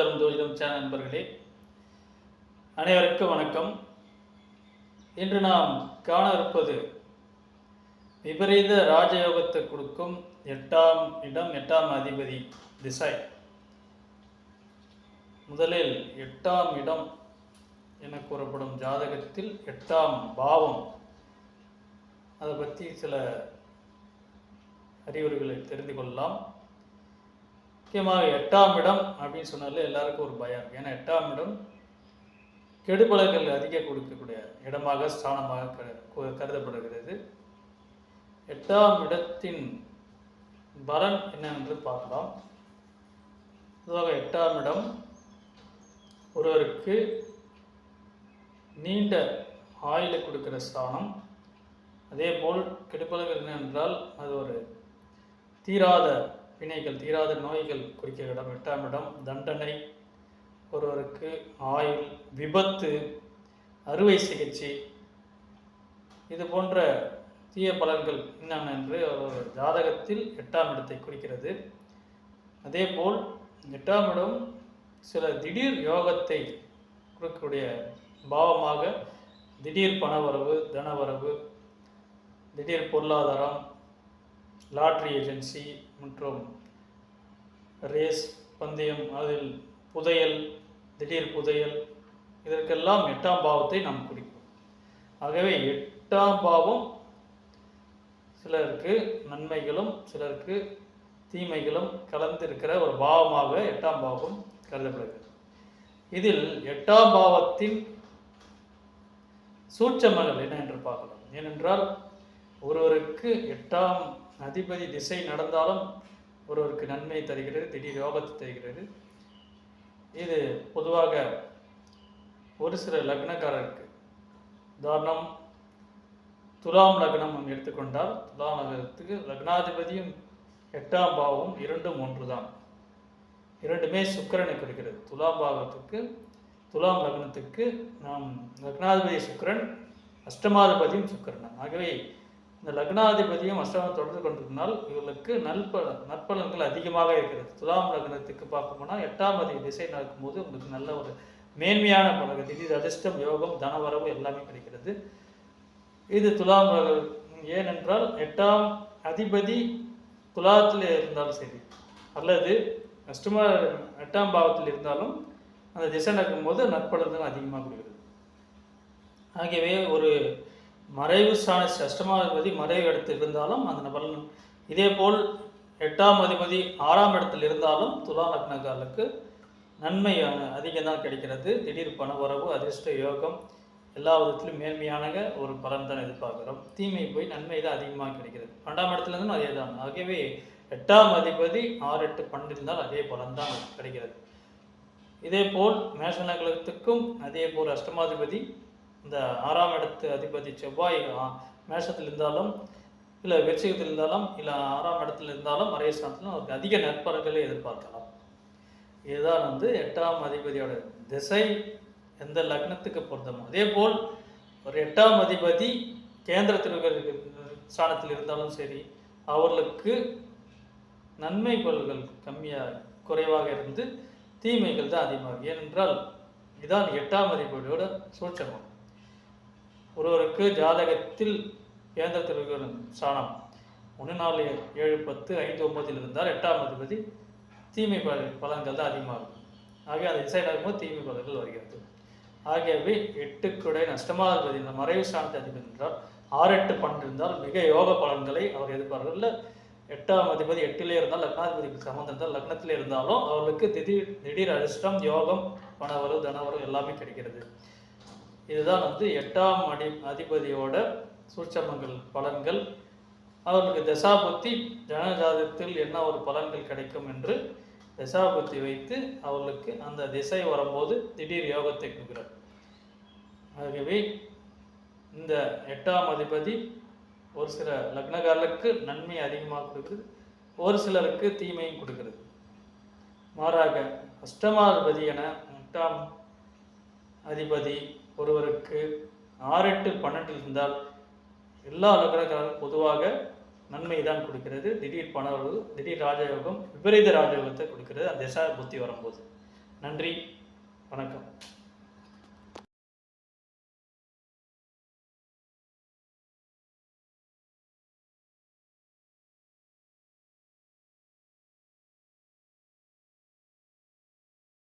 நண்பர்களே அனைவருக்கும் வணக்கம். இன்று நாம் காண இருப்பது விபரீத ராஜயோகத்தை கொடுக்கும் எட்டாம் இடம் எட்டாம் அதிபதி திசை. முதலில் எட்டாம் இடம் என கூறப்படும் ஜாதகத்தில் எட்டாம் பாவம். அதை பற்றி சில அறிவுரைகளை தெரிந்து கொள்ளலாம். முக்கியமாக எட்டாம் இடம் அப்படின்னு சொன்னாலே எல்லாருக்கும் ஒரு பயம். ஏன்னா எட்டாம் இடம் கெடுபலர்கள் அதிக கொடுக்கக்கூடிய இடமாக ஸ்தானமாக க- கருதப்படுகிறது. எட்டாம் இடத்தின் பலன் என்னவென்று பார்க்கலாம். பொதுவாக எட்டாம் இடம் ஒருவருக்கு நீண்ட ஆயுளை கொடுக்கிற ஸ்தானம். அதே போல் கெடுபலர்கள் என்னென்றால் அது ஒரு தீராத வினைகள் தீராத நோய்கள் குறிக்கிற இடம் எட்டாம் இடம் தண்டனை ஒருவருக்கு ஆயுள் விபத்து அறுவை சிகிச்சை. இது போன்ற தீய பலன்கள் என்னென்ன என்று ஒரு ஜாதகத்தில் எட்டாம் இடத்தை குறிக்கிறது. அதேபோல் எட்டாம் இடம் சில திடீர் யோகத்தை கொடுக்கக்கூடிய பாவமாக திடீர் பணவரவு தனவரவு திடீர் பொருளாதாரம் லாட்ரி ஏஜென்சி மற்றும் ரேஸ் பந்தயம் அதில் புதையல் திடீர் புதையல் இதற்கெல்லாம் எட்டாம் பாவத்தை நாம் குறிப்போம். ஆகவே எட்டாம் பாவம் சிலருக்கு நன்மைகளும் சிலருக்கு தீமைகளும் கலந்திருக்கிற ஒரு பாவமாக எட்டாம் பாவம் கருதப்படுகிறது. இதில் எட்டாம் பாவத்தின் சூட்சமகள் என்ன என்று பார்க்கலாம். ஏனென்றால் ஒருவருக்கு எட்டாம் அதிபதி திசை நடந்தாலும் ஒருவருக்கு நன்மை தருகிறது திடீர் யோகத்தை தருகிறது. இது பொதுவாக ஒரு சில லக்னக்காரருக்கு. உதாரணம் துலாம் லக்னம் நம்ம எடுத்துக்கொண்டால் துலாம் லக்னத்துக்கு லக்னாதிபதியும் எட்டாம் பாவம் இரண்டும் ஒன்று தான் இரண்டுமே சுக்கரனை குறிக்கிறது. துலாம் பாவத்துக்கு துலாம் லக்னத்துக்கு நாம் லக்னாதிபதி சுக்கிரன் அஷ்டமாதிபதியும் சுக்கரன். ஆகவே இந்த லக்னாதிபதியும் அஷ்டமம் தொடர்பு கொண்டிருந்தால் இவர்களுக்கு நற்பல நற்பலன்கள் அதிகமாக இருக்கிறது. துலாம் லக்னத்துக்கு பார்க்க போனால் எட்டாம் அதிபதி திசை நடக்கும்போது உங்களுக்கு நல்ல ஒரு மேன்மையான பலன் திடீர் அதிர்ஷ்டம் யோகம் தனவரவு எல்லாமே கிடைக்கிறது. இது துலாம் ஏனென்றால் எட்டாம் அதிபதி துலாத்தில் இருந்தாலும் சரி அல்லது அஷ்டம எட்டாம் பாவத்தில் இருந்தாலும் அந்த திசை நடக்கும்போது நற்பலன்கள் அதிகமாக கொடுக்கிறது ஆகவே ஒரு மறைவு ஸ்தான அஷ்டமாதிபதி மறைவு இடத்தில் இருந்தாலும் அந்த பலன் இதேபோல் எட்டாம் அதிபதி ஆறாம் இடத்தில் இருந்தாலும் துலா லக்னக்காரர்களுக்கு நன்மை அதிகம் தான் கிடைக்கிறது. திடீர் பண வரவு அதிர்ஷ்ட யோகம் எல்லா விதத்திலும் மேன்மையான ஒரு பலன் தான் எதிர்பார்க்கிறோம். தீமை போய் நன்மை தான் அதிகமாக கிடைக்கிறது. பன்னெண்டாம் இடத்துலேருந்தும் அதே தான் ஆகவே எட்டாம் அதிபதி ஆறு எட்டு பன்னெண்டு இருந்தால் அதே பலன் தான் கிடைக்கிறது. இதே போல் மேஷநகலத்துக்கும் அதே போல் அஷ்டமாதிபதி இந்த ஆறாம் இடத்து அதிபதி செவ்வாய் மேஷத்தில் இருந்தாலும் இல்லை வெற்றிகத்தில் இருந்தாலும் இல்லை ஆறாம் இடத்துல இருந்தாலும் மறைய ஸ்தானத்திலும் அவருக்கு அதிக நற்பலன்களை எதிர்பார்க்கலாம். இதுதான் வந்து எட்டாம் அதிபதியோட திசை எந்த லக்னத்துக்கு பொருத்தமோ. அதே போல் ஒரு எட்டாம் அதிபதி கேந்திரத்தில் ஸ்தானத்தில் இருந்தாலும் சரி அவர்களுக்கு நன்மை பொருள்கள் கம்மியாக குறைவாக இருந்து தீமைகள் தான் அதிகமாகும். ஏனென்றால் இதான் எட்டாம் அதிபதியோட சூட்சமம். ஒருவருக்கு ஜாதகத்தில் இயந்திரத்திற்கு சாணம் ஒன்று நாலு ஏழு பத்து ஐந்து ஒன்பதில் இருந்தால் எட்டாம் அதிபதி தீமை பல- பலன்கள் தான் அதிகமாக இருக்கும் ஆகவே அந்த திசை நடக்கும்போது தீமை பலன்கள் வருகிறது. ஆகியவை எட்டுக்குடைய நஷ்டமாதிபதி இந்த மறைவு சாணத்தை அதிபதி என்றால் ஆறு எட்டு பன்னெண்டு இருந்தால் மிக யோக பலன்களை அவர் எதிர்பார்க்கிறார். இல்லை எட்டாம் அதிபதி எட்டிலே இருந்தால் லக்னாதிபதிக்கு சம்மந்தம் இருந்தால் லக்னத்திலே இருந்தாலும் அவர்களுக்கு திடீர் திடீர் அதிர்ஷ்டம் யோகம் பணவரும் தனவரும் எல்லாமே கிடைக்கிறது. இதுதான் வந்து எட்டாம் அடி அதிபதியோட சூட்சமங்கள் பலன்கள். அவர்களுக்கு தசாபுத்தி ஜனஜாதத்தில் என்ன ஒரு பலன்கள் கிடைக்கும் என்று தசாபுத்தி வைத்து அவர்களுக்கு அந்த திசை வரும்போது திடீர் யோகத்தை கொடுக்கிறார். ஆகவே இந்த எட்டாம் அதிபதி ஒரு சில லக்னகாரர்களுக்கு நன்மை அதிகமாக கொடுக்குது ஒரு சிலருக்கு தீமையும் கொடுக்கிறது. மாறாக அஷ்டமாதிபதி என எட்டாம் அதிபதி ஒருவருக்கு ஆறு எட்டு பன்னெண்டில் இருந்தால் எல்லா லக்னக்காரர்களும் பொதுவாக நன்மை தான் கொடுக்கிறது. திடீர் பணவர்கள் திடீர் ராஜயோகம் விபரீத ராஜயோகத்தை கொடுக்கிறது. அந்த திசா புத்தி வரும்போது. நன்றி. வணக்கம்.